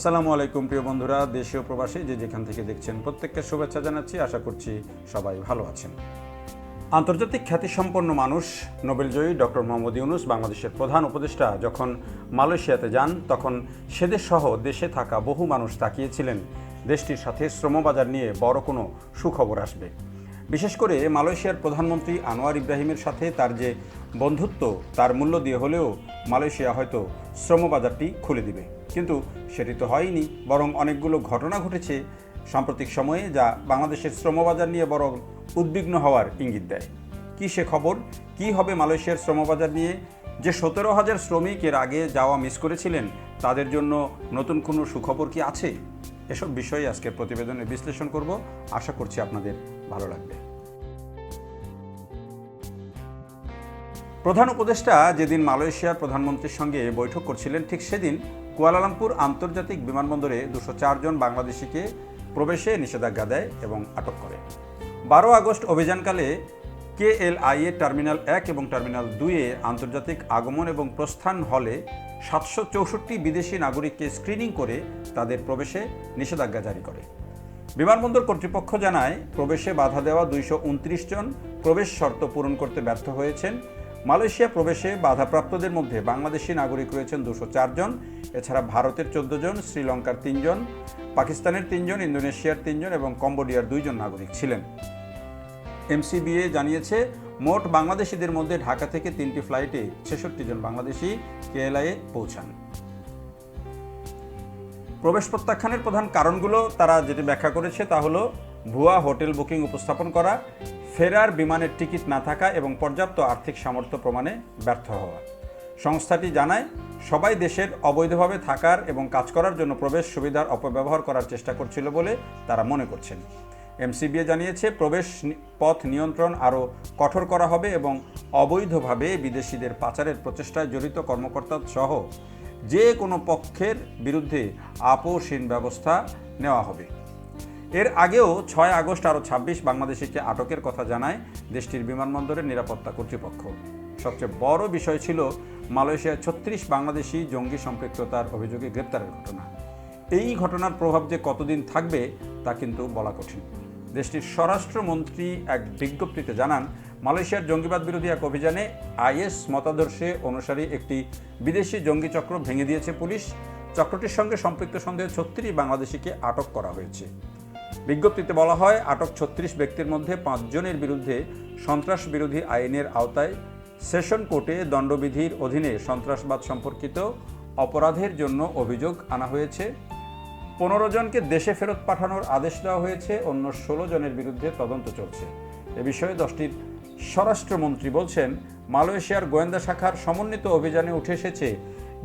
আসসালামু আলাইকুম, প্রিয় বন্ধুরা, দেশীয় প্রবাসী যে যেখান থেকে দেখছেন, প্রত্যেককে শুভেচ্ছা জানাচ্ছি। আশা করছি সবাই ভালো আছেন। আন্তর্জাতিক খ্যাতিসম্পন্ন মানুষ, নোবেলজয়ী ডক্টর মোহাম্মদ ইউনুস বাংলাদেশের প্রধান উপদেষ্টা যখন মালয়েশিয়াতে যান, তখন সেদেশ সহ দেশে থাকা বহু মানুষ তাকিয়েছিলেন। দেশটির সাথে শ্রমবাজার নিয়ে বড় কোনো সুখবর আসবে। বিশেষ করে মালয়েশিয়ার প্রধানমন্ত্রী আনোয়ার ইব্রাহিমের সাথে তার যে বন্ধুত্ব, তার মূল্য দিয়ে হলেও মালয়েশিয়া হয়তো শ্রমবাজারটি খুলে দিবে। কিন্তু সেটি তো হয়নি, বরং অনেকগুলো ঘটনা ঘটেছে সাম্প্রতিক সময়ে যা বাংলাদেশের শ্রমবাজার নিয়ে বরং উদ্বিগ্ন হওয়ার ইঙ্গিত দেয়। কি সে খবর? কি হবে মালয়েশিয়ার শ্রমবাজার নিয়ে? যে সতেরো হাজার শ্রমিক এর আগে যাওয়া মিস করেছিলেন, তাদের জন্য নতুন কোনো সুখবর কি আছে? এসব বিষয়ে আজকের প্রতিবেদনে বিশ্লেষণ করব। আশা করছি আপনাদের ভালো লাগবে। প্রধান উপদেষ্টা যেদিন মালয়েশিয়ার প্রধানমন্ত্রীর সঙ্গে বৈঠক করছিলেন, ঠিক সেদিন কুয়ালালামপুর আন্তর্জাতিক বিমানবন্দরে দুশো চারজন বাংলাদেশিকে প্রবেশে নিষেধাজ্ঞা দেয় এবং আটক করে। বারো আগস্ট অভিযানকালে কেএলআই এর টার্মিনাল এক এবং টার্মিনাল দুইয়ে আন্তর্জাতিক আগমন এবং প্রস্থান হলে সাতশো চৌষট্টি বিদেশি নাগরিককে স্ক্রিনিং করে তাদের প্রবেশে নিষেধাজ্ঞা জারি করে। বিমানবন্দর কর্তৃপক্ষ জানায়, প্রবেশে বাধা দেওয়া দুইশো উনত্রিশ জন প্রবেশ শর্ত পূরণ করতে ব্যর্থ হয়েছেন। মালয়েশিয়া প্রবেশে বাধাপ্রাপ্তদের মধ্যে বাংলাদেশি নাগরিক রয়েছেন দুশো জন এছাড়া ভারতের চোদ্দ জন, শ্রীলঙ্কার তিনজন পাকিস্তানের তিনজন ইন্দোনেশিয়ার তিনজন এবং কম্বোডিয়ার দুইজন নাগরিক ছিলেন। এমসিবিএ জানিয়েছে, মোট বাংলাদেশিদের মধ্যে ঢাকা থেকে তিনটি ফ্লাইটে ছেষট্টি জন বাংলাদেশি কেএলআইয়ে পৌঁছান। প্রবেশ প্রত্যাখ্যানের প্রধান কারণগুলো তারা যেটি ব্যাখ্যা করেছে তা হলো ভুয়া হোটেল বুকিং উপস্থাপন করা, ফেরার বিমানের টিকিট না থাকা এবং পর্যাপ্ত আর্থিক সামর্থ্য প্রমাণে ব্যর্থ হওয়া। সংস্থাটি জানায়, সবাই দেশের অবৈধভাবে থাকার এবং কাজ করার জন্য প্রবেশ সুবিধার অপব্যবহার করার চেষ্টা করছিল বলে তারা মনে করছেন। এমসিবিএ জানিয়েছে, প্রবেশ পথ নিয়ন্ত্রণ আরও কঠোর করা হবে এবং অবৈধভাবে বিদেশিদের পাচারের প্রচেষ্টায় জড়িত কর্মকর্তা সহ যে কোনো পক্ষের বিরুদ্ধে আপোষহীন ব্যবস্থা নেওয়া হবে। এর আগেও ছয় আগস্ট আরও ছাব্বিশ বাংলাদেশিকে আটকের কথা জানায় দেশটির বিমানবন্দরের নিরাপত্তা কর্তৃপক্ষ। সবচেয়ে বড় বিষয় ছিল মালয়েশিয়ার ছত্রিশ বাংলাদেশি জঙ্গি সম্পৃক্ততার অভিযোগে গ্রেপ্তারের ঘটনা। এই ঘটনার প্রভাব যে কতদিন থাকবে তা কিন্তু বলা কঠিন। দেশটির স্বরাষ্ট্রমন্ত্রী এক বিজ্ঞপ্তিতে জানান, মালয়েশিয়ার জঙ্গিবাদ বিরোধী এক অভিযানে আইএস মতাদর্শে অনুসারী একটি বিদেশি জঙ্গি চক্র ভেঙে দিয়েছে পুলিশ। চক্রটির সঙ্গে সম্পৃক্ত সন্দেহে ছত্রিশ বাংলাদেশিকে আটক করা হয়েছে। বিজ্ঞপ্তিতে বলা হয়, আটক ছত্রিশ ব্যক্তির মধ্যে পাঁচজনের বিরুদ্ধে সন্ত্রাস বিরোধী আইনের আওতায় সেশন কোর্টে দণ্ডবিধির অধীনে সন্ত্রাসবাদ সম্পর্কিত অপরাধের জন্য অভিযোগ আনা হয়েছে। পনেরো জনকে দেশে ফেরত পাঠানোর আদেশ দেওয়া হয়েছে, অন্য ষোলো জনের বিরুদ্ধে তদন্ত চলছে। এ বিষয়ে দশটির স্বরাষ্ট্রমন্ত্রী বলছেন, মালয়েশিয়ার গোয়েন্দা শাখার সমন্বিত অভিযানে উঠে এসেছে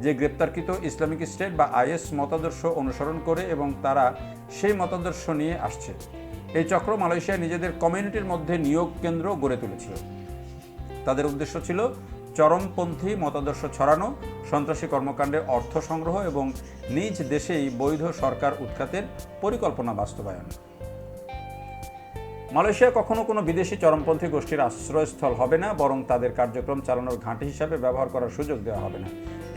যে গ্রেপ্তারকৃত ইসলামিক স্টেট বা আইএস মতাদর্শ অনুসরণ করে এবং তারা সেই মতাদর্শ নিয়ে আসছে। এই চক্র মালয়েশিয়া নিজেদের কমিউনিটির মধ্যে নিয়োগ কেন্দ্র গড়ে তুলেছিল। তাদের উদ্দেশ্য ছিল চরমপন্থী মতাদর্শ ছড়ানো, সন্ত্রাসী কর্মকাণ্ডে অর্থ সংগ্রহ এবং নিজ দেশেই বৈধ সরকার উৎখাতের পরিকল্পনা বাস্তবায়ন। মালয়েশিয়া কখনো কোনো বিদেশি চরমপন্থী গোষ্ঠীর আশ্রয়স্থল হবে না, বরং তাদের কার্যক্রম চালানোর ঘাঁটি হিসাবে ব্যবহার করার সুযোগ দেওয়া হবে না।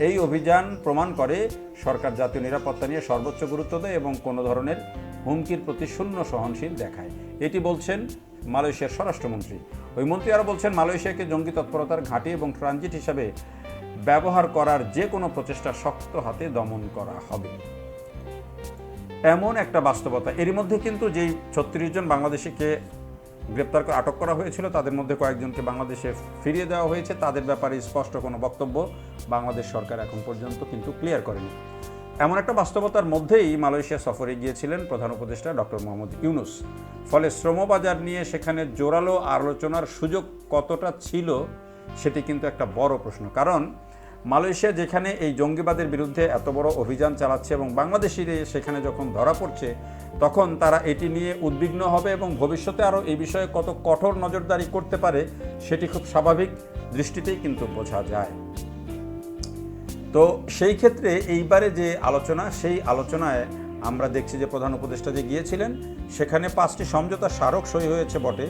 এই অভিযান প্রমাণ করে সরকার জাতীয় নিরাপত্তা নিয়ে সর্বোচ্চ গুরুত্ব দেয় এবং কোনো ধরনের হুমকির প্রতি শূন্য সহনশীল দেখায়। এটি বলছেন মালয়েশিয়ার স্বরাষ্ট্রমন্ত্রী। ওই মন্ত্রী আরও বলছেন, মালয়েশিয়াকে জঙ্গি তৎপরতার ঘাঁটি এবং ট্রানজিট হিসাবে ব্যবহার করার যে কোনো প্রচেষ্টা শক্ত হাতে দমন করা হবে। এমন একটা বাস্তবতা। এরই মধ্যে কিন্তু যেই ছত্রিশ জন বাংলাদেশিকে গ্রেপ্তার করে আটক করা হয়েছিল। তাদের মধ্যে কয়েকজনকে বাংলাদেশে ফিরিয়ে দেওয়া হয়েছে। তাদের ব্যাপারে স্পষ্ট কোনো বক্তব্য বাংলাদেশ সরকার এখন পর্যন্ত কিন্তু ক্লিয়ার করেনি। এমন একটা বাস্তবতার মধ্যেই মালয়েশিয়া সফরে গিয়েছিলেন প্রধান উপদেষ্টা ডক্টর মোহাম্মদ ইউনুস। ফলে শ্রমবাজার নিয়ে সেখানে জোরালো আলোচনার সুযোগ কতটা ছিল, সেটি কিন্তু একটা বড় প্রশ্ন। কারণ মালয়েশিয়া, যেখানে এই জঙ্গিবাদের বিরুদ্ধে এত বড় অভিযান চালাচ্ছে এবং বাংলাদেশিরা সেখানে যখন ধরা পড়ছে, তখন তারা এটি নিয়ে উদ্বিগ্ন হবে এবং ভবিষ্যতে আরও এই বিষয়ে কত কঠোর নজরদারি করতে পারে সেটি খুব স্বাভাবিক দৃষ্টিতেই কিন্তু বোঝা যায়। তো সেই ক্ষেত্রে এইবারে যে আলোচনা, সেই আলোচনায় আমরা দেখছি যে প্রধান উপদেষ্টা যে গিয়েছিলেন, সেখানে পাঁচটি সমঝোতা স্মারক সই হয়েছে বটে,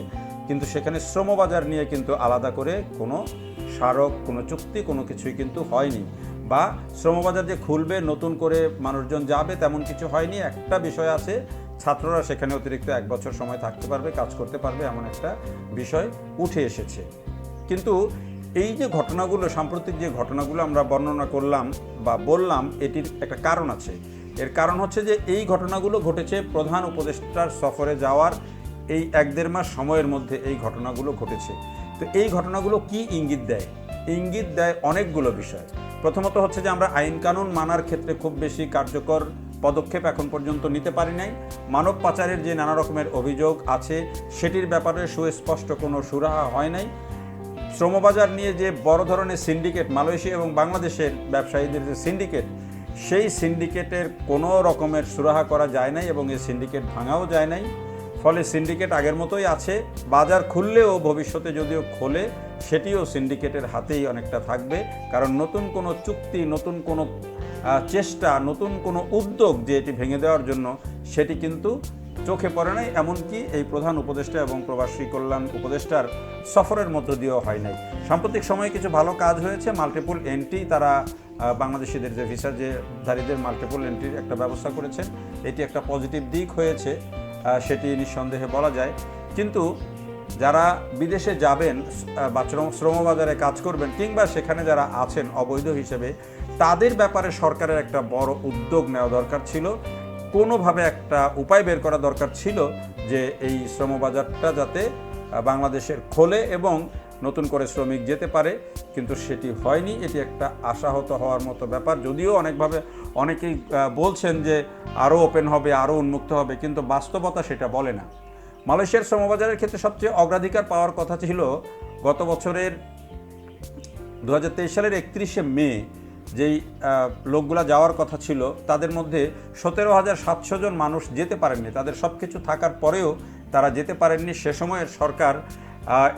কিন্তু সেখানে শ্রমবাজার নিয়ে কিন্তু আলাদা করে কোনো স্মারক, কোনো চুক্তি, কোনো কিছুই কিন্তু হয়নি। বা শ্রমবাজার যে খুলবে, নতুন করে মানুষজন যাবে, তেমন কিছু হয়নি। একটা বিষয় আছে, ছাত্ররা সেখানে অতিরিক্ত এক বছর সময় থাকতে পারবে, কাজ করতে পারবে, এমন একটা বিষয় উঠে এসেছে। কিন্তু এই যে ঘটনাগুলো, সাম্প্রতিক যে ঘটনাগুলো আমরা বর্ণনা করলাম বা বললাম, এটির একটা কারণ আছে। এর কারণ হচ্ছে যে, এই ঘটনাগুলো ঘটেছে প্রধান উপদেষ্টার সফরে যাওয়ার এই এক দেড় মাস সময়ের মধ্যে এই ঘটনাগুলো ঘটেছে। তো এই ঘটনাগুলো কি ইঙ্গিত দেয়? ইঙ্গিত দেয় অনেকগুলো বিষয়। প্রথমত হচ্ছে যে আমরা আইন কানুন মানার ক্ষেত্রে খুব বেশি কার্যকর পদক্ষেপ এখন পর্যন্ত নিতে পারি নাই। মানব পাচারের যে নানা রকমের অভিযোগ আছে, সেটির ব্যাপারে সুস্পষ্ট কোনো সুরাহা হয় নাই। শ্রমবাজার নিয়ে যে বড় ধরনের সিন্ডিকেট, মালয়েশিয়া এবং বাংলাদেশের ব্যবসায়ীদের যে সিন্ডিকেট, সেই সিন্ডিকেটের কোনো রকমের সুরাহা করা যায় নাই এবং এই সিন্ডিকেট ভাঙাও যায় নাই। ফলে সিন্ডিকেট আগের মতোই আছে। বাজার খুললেও ভবিষ্যতে যদিও খোলে, সেটিও সিন্ডিকেটের হাতেই অনেকটা থাকবে। কারণ নতুন কোনো চুক্তি, নতুন কোনো চেষ্টা, নতুন কোনো উদ্যোগ যে এটি ভেঙে দেওয়ার জন্য, সেটি কিন্তু চোখে পড়ে নাই। এমনকি এই প্রধান উপদেষ্টা এবং প্রবাসী কল্যাণ উপদেষ্টার সফরের মধ্য দিয়েও হয় নাই। সাম্প্রতিক সময়ে কিছু ভালো কাজ হয়েছে। মাল্টিপুল এন্ট্রি তারা বাংলাদেশিদের যে ভিসা যে ধারীদের মাল্টিপুল এন্ট্রির একটা ব্যবস্থা করেছেন, এটি একটা পজিটিভ দিক হয়েছে। সেটি নিঃসন্দেহে বলা যায়। কিন্তু যারা বিদেশে যাবেন বা শ্রম- শ্রমবাজারে কাজ করবেন, কিংবা সেখানে যারা আছেন অবৈধ হিসেবে, তাদের ব্যাপারে সরকারের একটা বড় উদ্যোগ নেওয়া দরকার ছিল। কোনোভাবে একটা উপায় বের করা দরকার ছিল যে এই শ্রমবাজারটা যাতে বাংলাদেশের খোলে এবং নতুন করে শ্রমিক যেতে পারে, কিন্তু সেটি হয়নি। এটি একটা আশাহত হওয়ার মতো ব্যাপার। যদিও অনেকভাবে অনেকেই বলছেন যে আরও ওপেন হবে, আরও উন্মুক্ত হবে, কিন্তু বাস্তবতা সেটা বলে না। মালয়েশিয়ার শ্রমবাজারের ক্ষেত্রে সবচেয়ে অগ্রাধিকার পাওয়ার কথা ছিল গত বছরের দু হাজার তেইশ সালের একত্রিশে মে, যেই লোকগুলা যাওয়ার কথা ছিল, তাদের মধ্যে সতেরো হাজার সাতশো জন মানুষ যেতে পারেননি। তাদের সব কিছু থাকার পরেও তারা যেতে পারেননি। সে সময়ের সরকার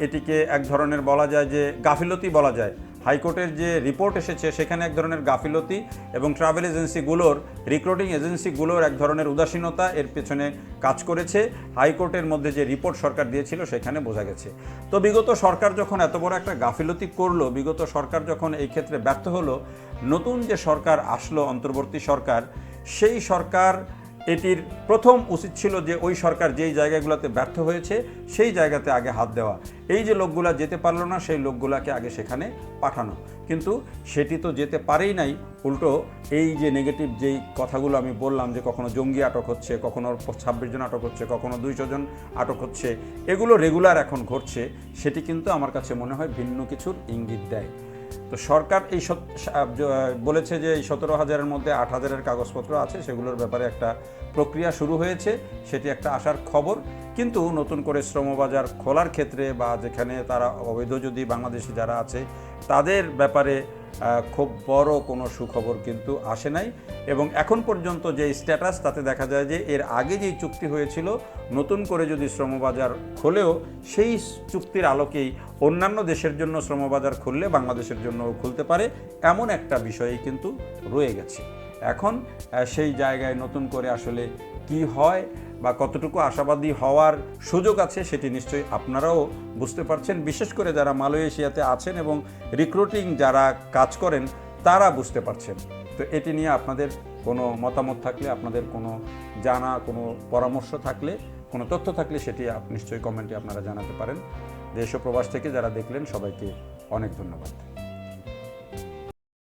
এটিকে এক ধরনের বলা যায় যে গাফিলতি বলা যায়। হাইকোর্টের যে রিপোর্ট এসেছে, সেখানে এক ধরনের গাফিলতি এবং ট্রাভেল এজেন্সিগুলোর, রিক্রুটিং এজেন্সিগুলোর এক ধরনের উদাসীনতা এর পেছনে কাজ করেছে। হাইকোর্টের মধ্যে যে রিপোর্ট সরকার দিয়েছিল, সেখানে বোঝা গেছে। তো বিগত সরকার যখন এত বড় একটা গাফিলতি করল, বিগত সরকার যখন এই ক্ষেত্রে ব্যর্থ হলো, নতুন যে সরকার আসলো, অন্তর্বর্তী সরকার, সেই সরকার এটির প্রথম উচিত ছিল যে ওই সরকার যেই জায়গাগুলোতে ব্যর্থ হয়েছে, সেই জায়গাতে আগে হাত দেওয়া। এই যে লোকগুলা যেতে পারল না, সেই লোকগুলাকে আগে সেখানে পাঠানো। কিন্তু সেটি তো যেতে পারেই নাই। উল্টো, এই যে নেগেটিভ যেই কথাগুলো আমি বললাম যে কখনো জঙ্গি আটক হচ্ছে, কখনো ছাব্বিশ জন আটক হচ্ছে, কখনো দুইশো জন আটক হচ্ছে, এগুলো রেগুলার এখন ঘটছে। সেটি কিন্তু আমার কাছে মনে হয় ভিন্ন কিছুর ইঙ্গিত দেয়। তো সরকার এই বলেছে যে এই সতেরো হাজারের মধ্যে আট হাজারের কাগজপত্র আছে, সেগুলোর ব্যাপারে একটা প্রক্রিয়া শুরু হয়েছে, সেটি একটা আসার খবর। কিন্তু নতুন করে শ্রমবাজার খোলার ক্ষেত্রে বা যেখানে তারা অবৈধ যদি বাংলাদেশি যারা আছে, তাদের ব্যাপারে খুব বড় কোনো সুখবর কিন্তু আসে নাই। এবং এখন পর্যন্ত যে স্ট্যাটাস, তাতে দেখা যায় যে এর আগে যেই চুক্তি হয়েছিল, নতুন করে যদি শ্রমবাজার খোলেও, সেই চুক্তির আলোকেই অন্যান্য দেশের জন্য শ্রমবাজার খুললে বাংলাদেশের জন্য খুলতে পারে, এমন একটা বিষয়ই কিন্তু রয়ে গেছে। এখন সেই জায়গায় নতুন করে আসলে কি হয় বা কতটুকু আশাবাদী হওয়ার সুযোগ আছে সেটি নিশ্চয়ই আপনারাও বুঝতে পারছেন। বিশেষ করে যারা মালয়েশিয়াতে আছেন এবং রিক্রুটিং যারা কাজ করেন, তারা বুঝতে পারছেন। তো এটি নিয়ে আপনাদের কোনো মতামত থাকলে, আপনাদের কোনো জানা, কোনো পরামর্শ থাকলে, কোনো তথ্য থাকলে সেটি নিশ্চয়ই কমেন্টে আপনারা জানাতে পারেন। দেশ প্রবাস থেকে যারা দেখলেন, সবাইকে অনেক ধন্যবাদ।